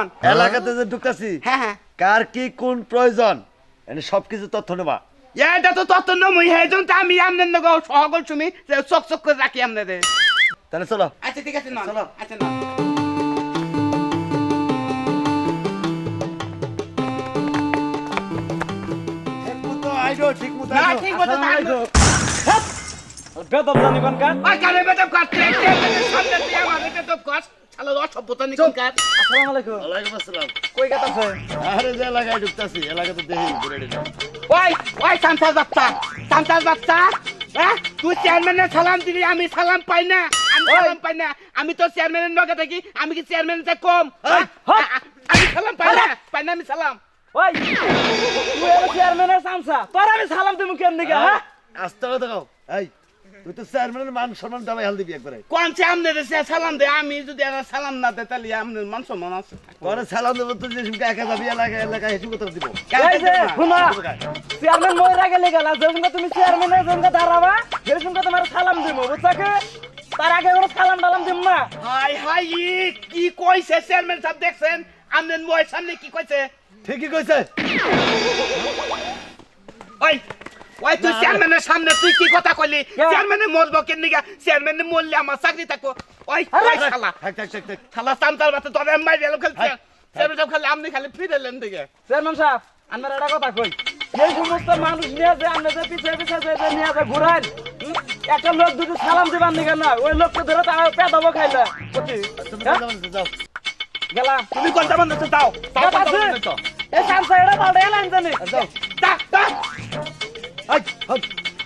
শোনা হ্যাঁ। কোন এলাকাতে যে ঢুকতেছি হ্যাঁ হ্যাঁ। কার কি কোন প্রয়োজন? এনে সবকিছু তথ্য নেবা। এটা তো তত নমই হে জন আমি আমনে নগ সকল তুমি চক চক করে রাখি আমনে রে তাহলে চলো। আচ্ছা ঠিক আছে না চলো। আচ্ছা না ঠিক মতো ঠিক মতো আইডো। বেদব জানি কোন কার কালে বেটা কাটতে সামনে দিয়ে আমার তো কস শালা অসভ্যতা নি কোন কাট আসসালামু আলাইকুম। ওয়ালাইকুম আসসালাম। কই কাট আছে আরে যে এলাকায় ঢুকতেছি এলাকাতে দেখি ঘুরে ওই ওই সান্তার বাচ্চা সান্তার বাচ্চা হ্যাঁ? তুই চেয়ারম্যানের সালাম দিলি আমি সালাম পাই না আমি সালাম পাই না আমি তো চেয়ারম্যানের নগে থাকি আমি কি চেয়ারম্যানের চেয়ে কম? হ্যাঁ? আমি সালাম পাই না পাই না আমি সালাম। ওই। তুই এর চেয়ারম্যানের সামসা তোর আমি সালাম তুমি কেন দিকে হ্যাঁ? আস্তে কথা কও। এই তুই তো চেয়ারম্যানের মান সম্মান দাবাই হাল দিবি একবারে। কোন সালাম দে? আমি যদি আর সালাম না দে তাহলে আপনার মান সম্মান আছে। তোরে সালাম দেবো তো যে সুমকে একা যাবি এলাকায় হেসু কথা দিব। শোনা চেয়ারম্যান মরে গেলে গেলা যেসঙ্গে তুমি চেয়ারম্যানের সঙ্গে দাঁড়াবা সঙ্গে তোমার সালাম দিব বুঝছা কি? তার আগে কোনো সালাম টালাম দিব না। হাই হাই ই কি কইছে চেয়ারম্যান সাহেব দেখছেন? আপনার মোয়ের সামনে কি কইছে? ঠিকই কইছে। ওই ওই তুই চেয়ারম্যানের সামনে তুই কি কথা কইলি? চেয়ারম্যানে মরবো কেন নিগা চেয়ারম্যানে মরলে আমার চাকরি থাকব। ওই ওই শালা। শালা সান্তার বাতে তোরে মাই দিলাম খালি হাই, চেয়ারম্যান সাহেব খালি আপনি খালি ফিরেলেন দিকে। চেয়ারম্যান সাহেব আমার একটা কথা কই? এই সমস্ত মানুষ নিয়ে যে আমরা যে পিছিয়ে পিছিয়ে যে যে নিয়ে যে ঘুরান একটা লোক দুটো সালাম দিবার নিকে না ওই লোককে ধরে তার পেট হব খাইলে। গেলাম তুমি কোনটা বন্ধ যাও? এই সামসা এটা পাল্টে এলাম জানি। যাও। যা।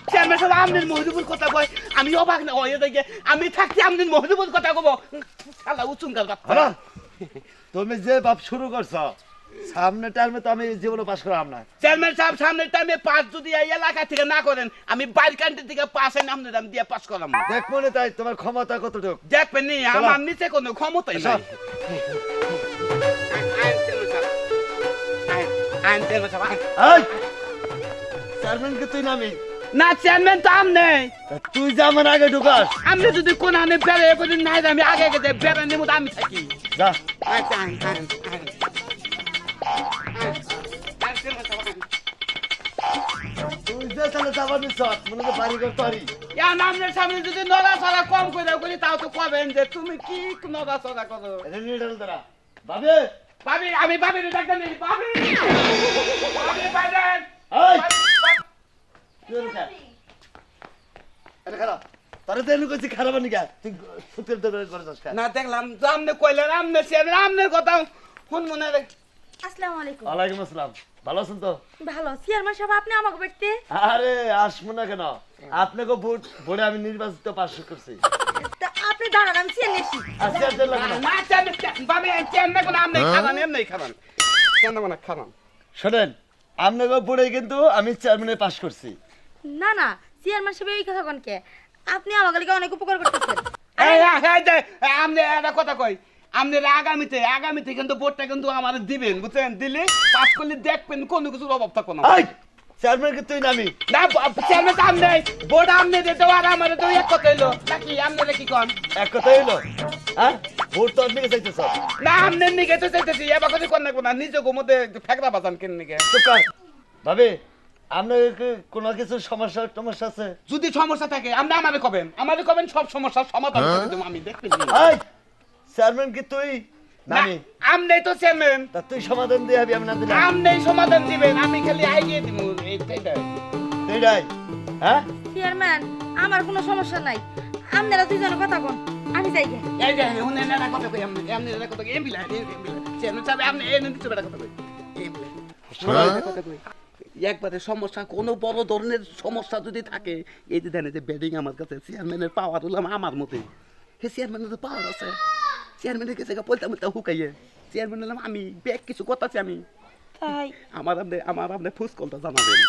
চেয়ারম্যান সাহেব আমনের মহিদুপুর কথা কয় আমি অবাক না হয়ে দেখে আমি আমনের মহিদুপুর কথা কব শালা উচুঙ্গার কথা তুমি যে বাপ শুরু করছ সামনে টাইমে তো আমি জীবনে পাস করাম না চেয়ারম্যান সাহেব সামনের টাইমে পাস যদি এই এলাকা থেকে না করেন আমি বাইর কান্ট্রি থেকে পাস এনে আপনার দাম দিয়ে পাস করাম মনে তাই তোমার ক্ষমতা কতটুকু দেখবেন নি আমার নিচে কোনো ক্ষমতাই আচ্ছা। নাই আইন চেয়ারম্যান সাহেব। আইন, আইন চেয়ারম্যান সাহেব, আইন। চেয়ারম্যানকে তুই নামি। না চেয়ারম্যান তো আম নেই। তুই যে আমার আগে ঢুকাস। আমি যদি কোন আনে বেড়ে করে নাই আমি আগে আগে যাই, বেড়ে নেব আমি থাকি। যা। সামনে যদি নড়াচড়া কম করে করি তাও তো কবেন যে তুমি কি নড়াচড়া করো? আমি ভাবির ডাক্তার নেই ভাবি ভাবি বাইরেন এই তুই রুকা এটা খারাপ তারে তো এনে কইছি খারাপ নিকা? তুই সুতের দরে করে যাস না দেখলাম। আমনে কইলেন আমনে সেন আমনের কথা শুন মনে রাখ আসসালামু আলাইকুম। ওয়ালাইকুম আসসালাম। ভালো আছেন তো? ভালো চেয়ারম্যান সাহেব আপনি আমাকে বাড়িতে আরে আসব না কেন? আপনাকে ভোট ভোটে আমি নির্বাচিত পাশ করছি। আপনি দাঁড়ান আমি চেয়ে নেছি আজকে আর দেড় না। না চেন ভাবি না কোন আমনে খাবান এমনি খাবান। চেন না কোন খাবান? শোনেন আপনাকে ভোটে কিন্তু আমি চেয়ারম্যানে পাশ করছি। না না চেয়ারম্যান সাহেব এই কথা কোন কে? আপনি আমাকে লিগে অনেক উপকার করতেছেন। এই এই যে আমনে একটা কথা কই। আমনে আগামীতে আগামীতে কিন্তু ভোটটা কিন্তু আমার দিবেন বুঝছেন? দিলে পাস করলে দেখবেন কোনো কিছুর অভাব থাকো না। এই চেয়ারম্যানকে তুই নামি না চেয়ারম্যান আম নেই বোর্ড আম নেই দিতে আর আমার তো এক কথা হইল নাকি আমনে কি কন? এক কথা হইল হ্যাঁ? ভোট তো আপনি চাইতেছ না আমনে নিকে তো চাইতেছি এবার কথা কন না কোন নিজে মধ্যে ফেকরা বাজান কেন নিকে ভাবে আপনার কোনো কিছু সমস্যা টমস্যা আছে? যদি সমস্যা থাকে আপনি আমারে কবেন? আমারে কবেন সব সমস্যার সমাধান করে দেবো আমি দেখবেন এই চেয়ারম্যান কি তুই? নামি। আমনে তো চেয়ারম্যান। তা তুই সমাধান দিয়ে হবি আমি না দিলাম আমনে সমাধান দিবেন আমি খালি আইডিয়া দিব এইটাই তুই হ্যাঁ? চেয়ারম্যান আমার কোনো সমস্যা নাই। আপনারা দুইজনে কথা কোন আমি যাই গে। এই যে হুনে না কথা কই আমনে আমনে না কথা কই এমবিলা এমবিলা চেয়ারম্যান সাহেব আপনি এই নিচে বেটা কথা কই এমবিলা। কথা কই। একবারে সমস্যা কোনো বড় ধরনের সমস্যা যদি থাকে এই যে দেন যে বেডিং আমার কাছে চেয়ারম্যানের পাওয়ার হলাম আমার মতে। হে চেয়ারম্যানের তো পাওয়ার আছে। চেয়ারম্যানের কাছে পয়সা মতো হুকাইয়ে চেয়ারম্যান হলাম আমি ব্যাগ কিছু কথা আছে আমি। তাই? আমার আপনি আমার আপনি ফুসকলটা জানাবেন।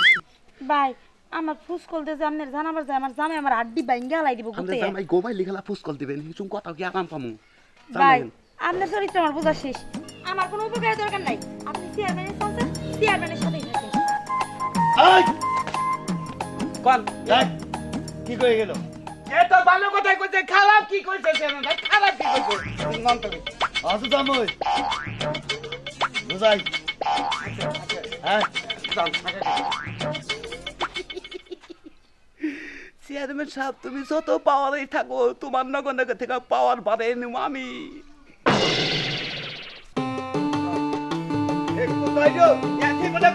ভাই আমার ফুসকল দিয়ে আপনার জানাবার যায় আমার জামাই আমার আড্ডি বাইঙ্গা লাই দিব গুতে জামাই গোমাই লিখালা ফুসকল দিবেন কিছু কথা কি আরাম পামু? ভাই আপনার চরিত্র আমার বোঝা শেষ। আমার কোনো উপকারের দরকার নাই। আপনি চেয়ারম্যানের সাথে চেয়ারম্যানের সাথেই থাকেন। এই কোন। কি কই গেল? এ তো ভালো কথাই কইছে খারাপ কি কইছে চেয়ারম্যান খারাপ কি কইছে? মন্তব্য অত দাম ওই বুঝাই। হ্যাঁ? চেয়ারম্যান সাহেব তুমি যত পাওয়ারেই থাকো তোমার নগর নগর থেকে পাওয়ার বাড়ে নিব আমি। কোথায় বলে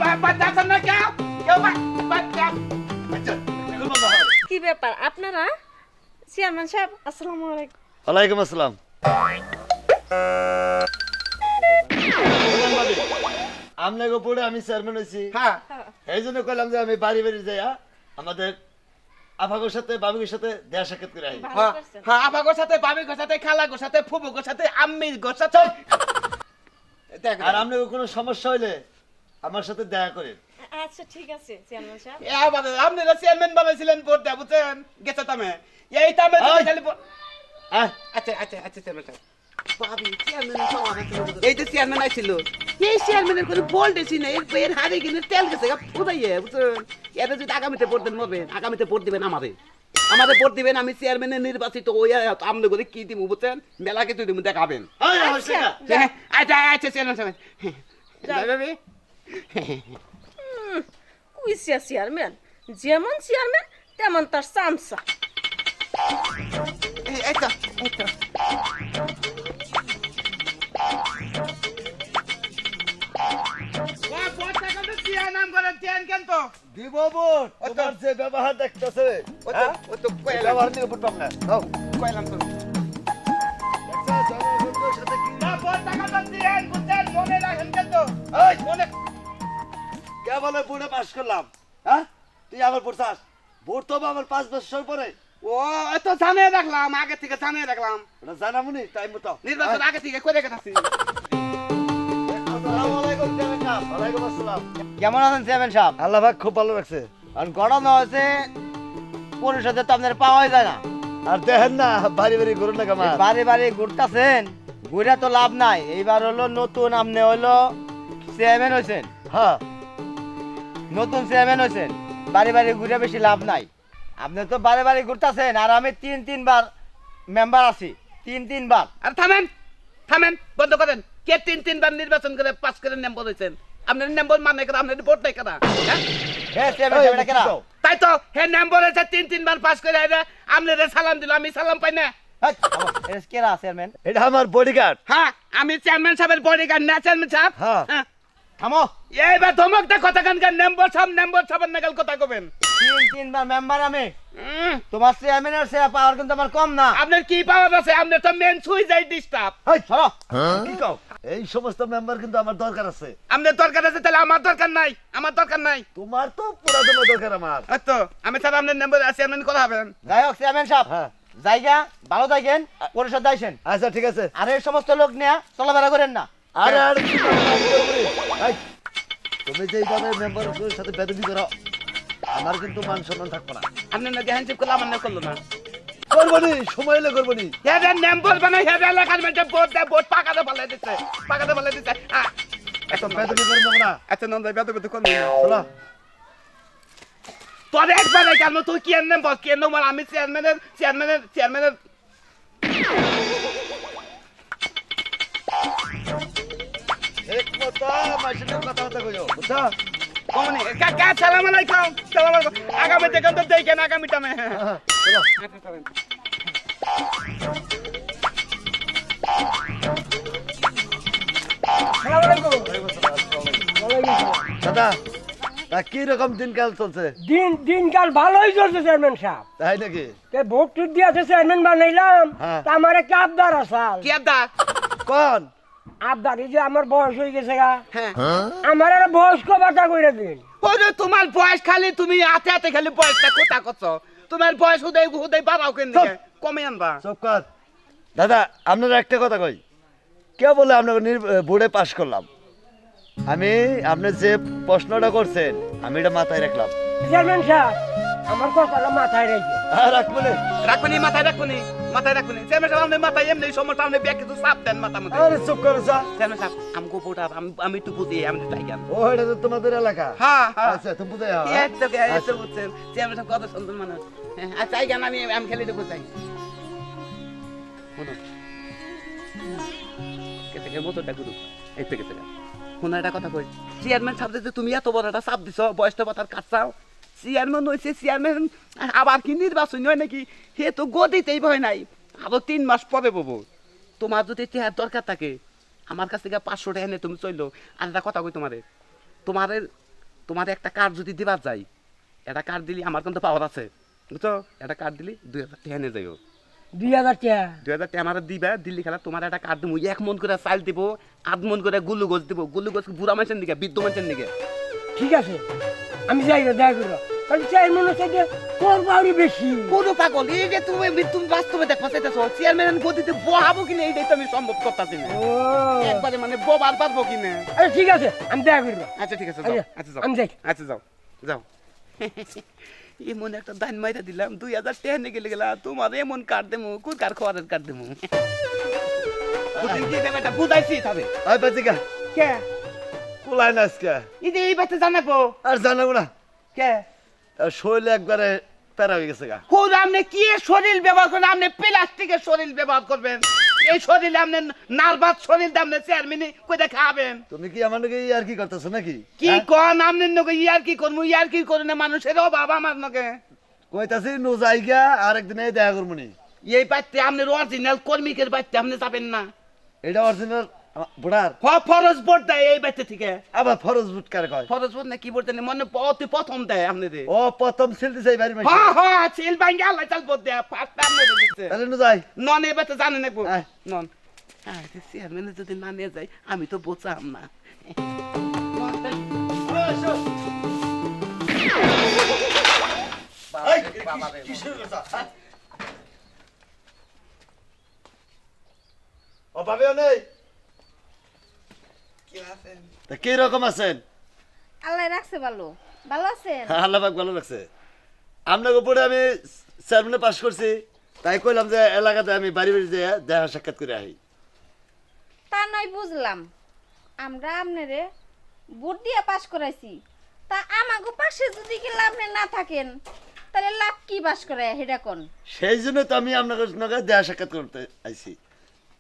না কেউ? আচ্ছা কি ব্যাপার? আপনারা? চেয়ারম্যান সাহেব আসসালামু আলাইকুম। ওয়ালাইকুম আসসালাম। পড়ে আমি চেয়ারম্যান হয়েছি। হ্যাঁ। এই জন্য কইলাম যে আমি বাড়ি বাড়ি যাইয়া আমাদের আফাগোর সাথে বাবুগোর সাথে দেয়া সাক্ষাৎ করে আই। হ্যাঁ। হ্যাঁ সাথে বাবিগোর সাথে খালাগোর সাথে ফুবুগোর সাথে আম্মির গোর সাথে দেখো আর কোনো সমস্যা হইলে আমার সাথে দেখা করেন। আচ্ছা ঠিক আছে চেয়ারম্যান সাহেব। এবারে আপনারা চেয়ারম্যান বানাইছিলেন ভোট দেয়া বুঝছেন? গেছে তামে। এই তামে খালি আচ্ছা আচ্ছা আচ্ছা চেয়ারম্যান সাহেব। এই যে চেয়ারম্যান আইছিল। এই চেয়ারম্যানের কোনো এর এর হারে কিনে তেল গেছে ফুদাইয়ে বুঝছেন? এটা যদি আগামীতে ভোট দেন মরবেন আগামীতে ভোট দিবেন আমারে। আমাদের ভোট দিবেন আমি চেয়ারম্যানের নির্বাচিত ওই আমলে করে কি দিব বুঝছেন? মেলা কিছু দিব দেখাবেন। আচ্ছা। হ্যাঁ, আচ্ছা আচ্ছা চেয়ারম্যান সাহেব। ভাবি চেয়ারম্যান। যেমন চেয়ারম্যান তেমন তার চামচা। তো তো। দিব বোন তোমার যে ব্যবহার দেখতেছে হ্যাঁ? এই ব্যবহার নিয়ে বুঝবাম না। নাও। দেখছ, জনগণের সাথে কি- এই, কে বলে বুড়ে পাস করলাম? হ্যাঁ? তুই আমার পড়ছাস ভোট তো আমার পাঁচ বছর পরে। ও এত জানিয়ে রাখলাম আগে থেকে জানিয়ে রাখলাম ওটা জানামুনি টাইম মতো। নির্বাচন আগে থেকে করে গেছি। কেমন আছেন চেয়ারম্যান সাহেব? আল্লাহ ভাগ খুব ভালো রাখছে। কারণ গরম হয়েছে পরিষদে তো আপনার পাওয়াই যায় না। আর দেখেন না বাড়ি বাড়ি করুন না কামার বাড়ি বাড়ি ঘুরতেছেন ঘুরে তো লাভ নাই। এইবার হলো নতুন আপনি হলো চেয়ারম্যান হয়েছেন। হ্যাঁ। নতুন চেয়ারম্যান হয়েছেন বাড়ি বাড়ি ঘুরে বেশি লাভ নাই। আপনি তো বাড়ি বাড়ি ঘুরতেছেন আর আমি তিন তিনবার মেম্বার আছি তিন তিনবার। আর থামেন থামেন বন্ধ করেন। কে তিন তিনবার নির্বাচন করে পাস করে নম্বর হয়েছেন? আপনার নম্বর মানে করে? আপনার ভোট নাই কেনা হ্যাঁ? হ্যাঁ এটা কেনা। তাই তো হে নম্বর হয়েছে তিন তিনবার পাস করে আইরা আপনাদের সালাম দিল আমি সালাম পাই না। এটা এটা আমার বডিগার্ড হ্যাঁ আমি চেয়ারম্যান সাহেবের বডিগার্ড না চেয়ারম্যান সাহেব? হ্যাঁ। হ্যাঁ থামো। এইবার ধমকটা কথা কানকার নাগাল কথা কবেন। তিন তিনবার মেম্বার আমি। তোমার চেয়ারম্যানের চেয়ার পাওয়ার কিন্তু আমার কম না। আপনার কি পাওয়ার আছে? আপনার তো মেন সুই যাই ডিস্টার্ব হেই, সরো। কি কও? এই সমস্ত মেম্বার কিন্তু আমার দরকার আছে। আপনার দরকার আছে তাহলে আমার দরকার নাই আমার দরকার নাই। তোমার তো পুরা দমে দরকার আমার। ওই তো আমি স্যার আপনার নম্বর চেয়ারম্যান কথা হবেন যাই হোক চেয়ারম্যান সাহেব হ্যাঁ। জায়গা ভালো থাকেন পরিষদ আইসেন। আচ্ছা ঠিক আছে। আর এই সমস্ত লোক নিয়ে চলাফেরা করেন না। আরে। তুমি যে এইভাবে মেম্বারের সাথে বেদবি করো। আমার কিন্তু মান সম্মান থাকব না। আপনার না হ্যান্ডশেক করলে আমার না করল না। করব সময় হলে করব নি হেদের বানাই হেদের এলাকার মধ্যে ভোট দেয় ভোট পাকাতে ফেলে দিচ্ছে পাকাতে ফেলে দিচ্ছে এত বেদবি করে না। নন্দ বেদ বেদ কোন চলো তোর একবার কেন তুই কি এর নম্বর কি আমি চেয়ারম্যানের চেয়ারম্যানের চেয়ারম্যানের সালাম আলাইকুম সালাম আলাইকুম। আগামী দেখেন তো দেখেন আগামী টামে হ্যাঁ, দাদা তা কি রকম দিনকাল চলছে? দিন দিনকাল ভালোই চলছে চেয়ারম্যান সাহেব। তাই নাকি? তে ভোট টুট দিয়েছে চেয়ারম্যান বানাইলাম। হ্যাঁ। তা আমার একটা আবদার আসাল কি কোন? আবদার যে আমার বয়স হয়ে গেছে গা। হ্যাঁ। আমার আর বয়স্ক ভাতা করে দিন। ওরে তোমার বয়স খালি তুমি হাতে হাতে খালি বয়সটা কোথা করছ তোমার বয়স হুদাই হুদাই বাড়াও কেন দিকে কমে আনবা। চুপ কর। দাদা আপনার একটা কথা কই। কে বলে আপনাকে বোর্ডে পাশ করলাম? আমি আপনি যে প্রশ্নটা করছেন আমি এটা মাথায় রাখলাম। চেয়ারম্যান সাহেব। আমার কথাটা মাথায় রেখে। রাখব রাখবনি মাথায় রাখবনি মাথায় রাখবনি চেয়ারম্যান সাহেব আপনি মাথায় এমনি সমস্যা আপনি ব্যাগ কিছু চাপ দেন মাথা মধ্যে। আরে চুপ করো স্যার চেয়ারম্যান সাহেব ভোটার আমি আমি একটু বুঝি আমি তাই ও এটা তো তোমাদের এলাকা? হ্যাঁ হ্যাঁ। আচ্ছা তুমি এই তো এই তো বুঝছেন। চেয়ারম্যান সাহেব কত সুন্দর মানুষ। হ্যাঁ, আচ্ছা এই আমি আমি খেলে দেবো কেটে মোটরটা করুক এই থেকে থেকে একটা কথা কই। চেয়ারম্যান সাহেব যে তুমি এত বড় একটা চাপ দিছ বয়সটা পাতার কাজ চাও? চেয়ারম্যান হয়েছে চেয়ারম্যান। আবার কি নির্বাচন হয় নাকি? সে তো গদিতেই ভয় নাই। আরও তিন মাস পরে পাবো তোমার যদি চেয়ার দরকার থাকে আমার কাছ থেকে পাঁচশো টাকা এনে তুমি চলল আর একটা কথা কই তোমারে। তোমারে তোমার একটা কার্ড যদি দিবার যাই একটা কার্ড দিলি আমার কিন্তু পাওয়ার আছে। বুঝছ? একটা কার্ড দিলি দুই হাজার টাকা এনে যাইও। দুই হাজার টাকা? দুই হাজার টাকা আমার দিবা দিল্লি খেলা তোমার একটা কার্ড দিব এক মন করে চাল দিব আধ মন করে গুলুগোজ দিব। গুলুগোজ বুড়া মানুষের দিকে বৃদ্ধ মানুষের দিকে। ঠিক আছে। আমি যাই রে দেখা করো। কারণ চেয়ারম্যান হচ্ছে যে তোর বাড়ি বেশি। কোনো পাগল এই যে তুমি তুমি বাস্তবে দেখো চাইতেছো চেয়ারম্যান গদিতে বহাবো কিনা এইটাই তো আমি সম্ভব করতেছি না। একবারে মানে ববার পারব কিনা। আরে ঠিক আছে আমি দেখা করব আচ্ছা ঠিক আছে যাও আচ্ছা, আচ্ছা যাও। আমি যাই। আচ্ছা যাও যাও। এমন একটা দান মাইরা দিলাম দুই হাজার টেনে গেলে গেলা তোমার এমন কাট দেবো কোন কার খাওয়ারের কাট দেবো বুঝাইছি তবে। কে? কুলায় না আজকে এই যে এই বাচ্চা জানাব আর জানাব না। কে? শরীরে একবারে প্যারা হয়ে গেছে গা। হুর আপনি কি শরীর ব্যবহার করবেন আপনি প্লাস্টিকের শরীর ব্যবহার করবেন। এই শরীরে আপনি নার্ভাস শরীর আপনি চেয়ারম্যানে কোথায় খাবেন। তুমি কি আমার নাকি আর কি করতেছো নাকি? কি হ্যাঁ? কন? আপনি নকে ইয়ার কি করব? ইয়ার কি করে না? মানুষের ও অভাব আমার নকে কইতাছি নো জায়গা আর একদিন এই দেখা করব এই বাচ্চা আপনি অরিজিনাল কর্মিকের বাচ্চা আপনি যাবেন না। এটা অরিজিনাল বুড়ার। হ ফরজ বোর্ড দেয় এই বাচ্চা থেকে। আবার ফরজ বুট কারে কয়? ফরজ বোর্ড না কি বোর্ড দেয় মনে অতি প্রথম দেয় আপনাদের। ও প্রথম ছিল দিছে বাড়ি মাইছে হ্যাঁ হ্যাঁ সিল ভাঙ্গে আল্লাহ চাল বোর্ড দেয় ফার্স্ট আপনাদের দিচ্ছে। তাহলে নো যাই। নন এই বাচ্চা জানেন একটু আয়। নন। চেয়ারম্যানে যদি না নিয়ে আমি তো বোঝাম না। ও ভাবেও নেই? তা কি রকম আছেন? আল্লাহ রাখছে ভালো। ভালো আছেন? আল্লাহ পাক ভালো লাগছে আপনার উপরে আমি চেয়ারম্যানে পাস করছি তাই কইলাম যে এলাকাতে আমি বাড়ি বাড়ি যেয়ে দেখা সাক্ষাৎ করে আহি তা নয় বুঝলাম। আমরা আপনারে ভোট দিয়ে পাশ করাইছি। তা আমাগো পাশে যদি গেলে আপনি না থাকেন তাহলে লাভ কি বাস করে হেডা কোন? সেই জন্য তো আমি আপনার সঙ্গে দেখা সাক্ষাৎ করতে আইছি।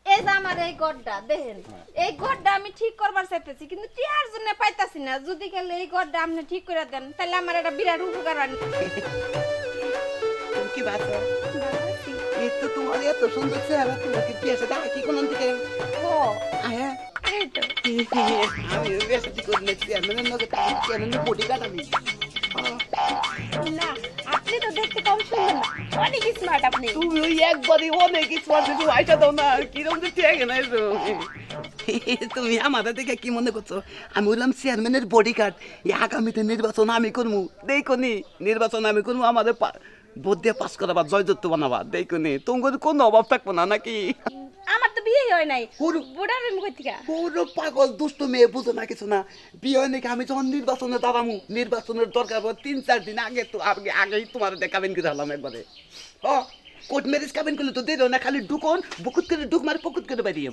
এই যে আমার এই গড্ডা দেখেন এই গড্ডা আমি ঠিক করবার চাইতেছি কিন্তু টিয়ার জন্য পাইতাছি না। যদি গেলে এই গড্ডা আপনি ঠিক করে দেন তাহলে আমার একটা বিরাট উপকার হয়। কি এই তো তোমার এত সুন্দর চেহারা তোমার কি বিয়ে সাথে কি কোন দিকে ও আয়া আমি বিয়ে সাথে করে নেছি চেয়ারম্যানের নগে চেয়ারম্যানের বডি কাটা না আপনি তো দেখতে কম সুন্দর। অনেক স্মার্ট আপনি। তুমি ওই একবারই অনেক স্মার্ট তুমি আইসা দাও না কিরম যে ঠিক না এসো। তুমি আমাদের দেখে কি মনে করছ? আমি বললাম চেয়ারম্যানের বডি গার্ড আগামীতে নির্বাচন আমি করব দেখনি নির্বাচন আমি করব আমাদের ভোট দিয়ে পাস করাবা জয়যুক্ত বানাবা দেখনি তোমার কোনো অভাব থাকব না নাকি? আমার তো বিয়ে হয় নাই। পুরো- বুড়া আমি কই থেকে? পুরো পাগল দুষ্ট মেয়ে বুঝো না কিছু না। বিয়ে হয় নাকি আমি যখন নির্বাচনে দাঁড়ামু নির্বাচনের দরকার পড়ে তিন চার দিন আগে তো আগে আগেই তোমার দেখাবেন করে হলাম একবারে। ও কোর্ট ম্যারেজ কাবেন করলে তো দিল না খালি ঢুকন বুকুত করে ঢুক মারে পকুত করে বেরিয়ে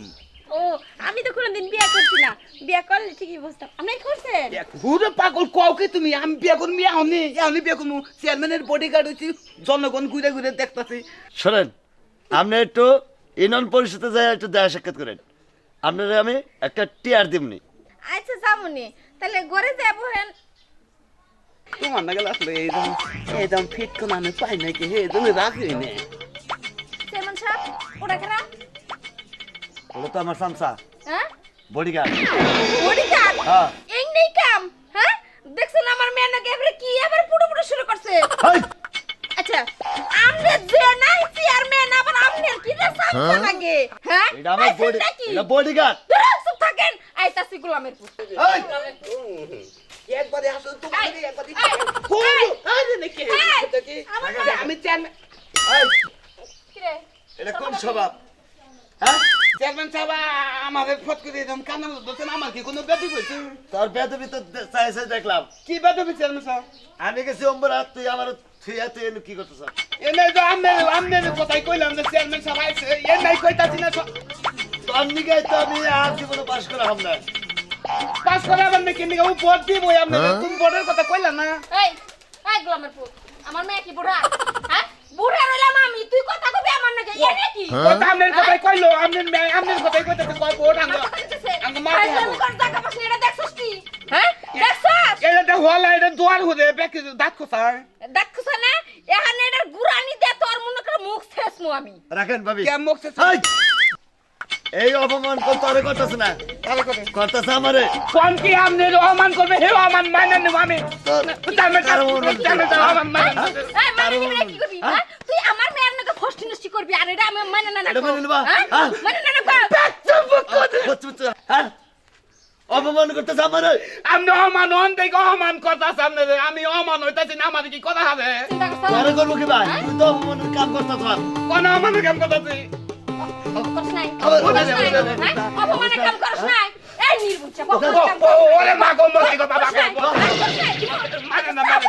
ও আমি তো কোনোদিন বিয়ে করছি না। বিয়ে করলে ঠিকই বুঝতাম। আপনি করছেন? হুরে পাগল কও কি তুমি? আমি বিয়ে করব এখনই এখনই বিয়ে করব চেয়ারম্যানের বডিগার্ড হচ্ছি জনগণ ঘুরে ঘুরে দেখতেছি। শোনেন আপনি একটু ইউনিয়ন পরিষদে যাই একটু দেখা সাক্ষাৎ করেন। আপনারা আমি একটা টিয়ার দিমনি। আচ্ছা যাবনি তাহলে ঘরে যাব হেন তোমার না গেলে আসলে এই দাম এই দাম ফিট কোন আমি পাই নাকি হে তুমি রাখি নে। সেমন সাহেব ওরা খারাপ ওগুলো তো আমার সামসা। হ্যাঁ? বডিগার্ড। বডি কাট হ্যাঁ। এই নেই কাম হ্যাঁ? দেখছেন আমার মেয়ে নাকি এবারে কি আবার পুরো পুরো শুরু করছে? আচ্ছা আমনে যে নাই চেয়ারম্যান কি রে সামনে লাগে? হ্যাঁ? এটা আমার আইছেন বডি এটা বডিগার্ড ধুরো, চুপ থাকেন। আইতাছি গোলামের পুত। হাই একবারে আসো তুমি এই, একবারে এই, এই, আরে নাকি এই, এটা কি? আমার আমি চেয়ারম্যান হাই কি রে এটা কোন স্বভাব? হ্যাঁ? চেয়ারম্যান সাহেব আমাদের ফট করে দিলাম কান বলছেন আমার কি কোনো ব্যাধি হয়েছে তোর বেদবি তো দে- চাই চাই দেখলাম। কি ব্যাধি চেয়ারম্যান সাহেব? আমি গেছি অম্বরা তুই আমার তুই তুই এনে কি করতেছ এ নাই তো আমনে আমনে কথাই কইলাম যে চেয়ারম্যান সাহেব আইছে এ নাই কইতাছি না তোর নিকে তো আমি আর জীবনে পাস করা হাম না পাস করে আবার নাকি নিকে ও ভোট দিব আমনে তুমি ভোটের কথা কইলা না এই এই গোলামের পুত আমার মেয়ে কি বুড়া হ্যাঁ বুড়া রইলাম আমি তুই কথা কবি আমার নাকি এ নাকি কথা আপনার কথাই কইলো আপনার মেয়ে আপনার কথাই কইতেছে কয় ভোট আঙ্গ আঙ্গ মারতে হবে দেখছস কি হ্যাঁ দেখছস এটা হলা এটা দুয়ার হুদে বেকি দেখো স্যার দেখছস না এখানে এটার গুরানি দে তোর মনে করে শেষমু আমি। রাখেন ভাবি। কে মুখছে এই! অপমান কর তরে করতেছে না। তাহলে করে করতেছে আমারে। কোন কি আপনি অমান করবে হে অমান মানে নেব আমি। জানে কারও মনে হচ্ছে? জানে অমান মানে হ্যাঁ? এই মানে কি করবি? হ্যাঁ? তুই আমার মেয়ের নাকি ফষ্টি নষ্টি করবি? আর এটা আমি মানে না না মেনে? হ্যাঁ? হ্যাঁ? মানে না না কর বুঝছ, বুঝছ, হ্যাঁ? অপমান করতেছে আমারে আপনি অমান হন থেকে অমান করতেছে আপনি আমি অমান হইতাছি না আমার কি কথা হবে তরে করব কি ভাই তুই তো অপমানের কাম করতেছ কোন অমানের কাম করতেছি হ্যাঁ অপমানের কাম করছ এই ওরে মা গো গো বাবা গো মানে না মানে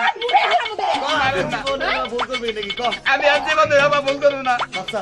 না আমি আর জীবনে বাবা ভুল করব না আচ্ছা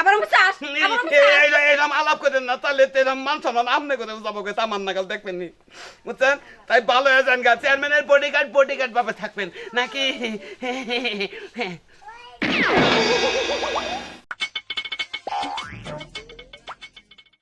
আবার আমি চাস এরকম আলাপ করেন না তাহলে এরকম মান সম্মান আপনি করে যাব আমার নাগাল দেখবেন নি। বুঝছেন? তাই ভালো হয়ে যান গা চেয়ারম্যানের বডিগার্ড ভাবে থাকবেন। নাকি?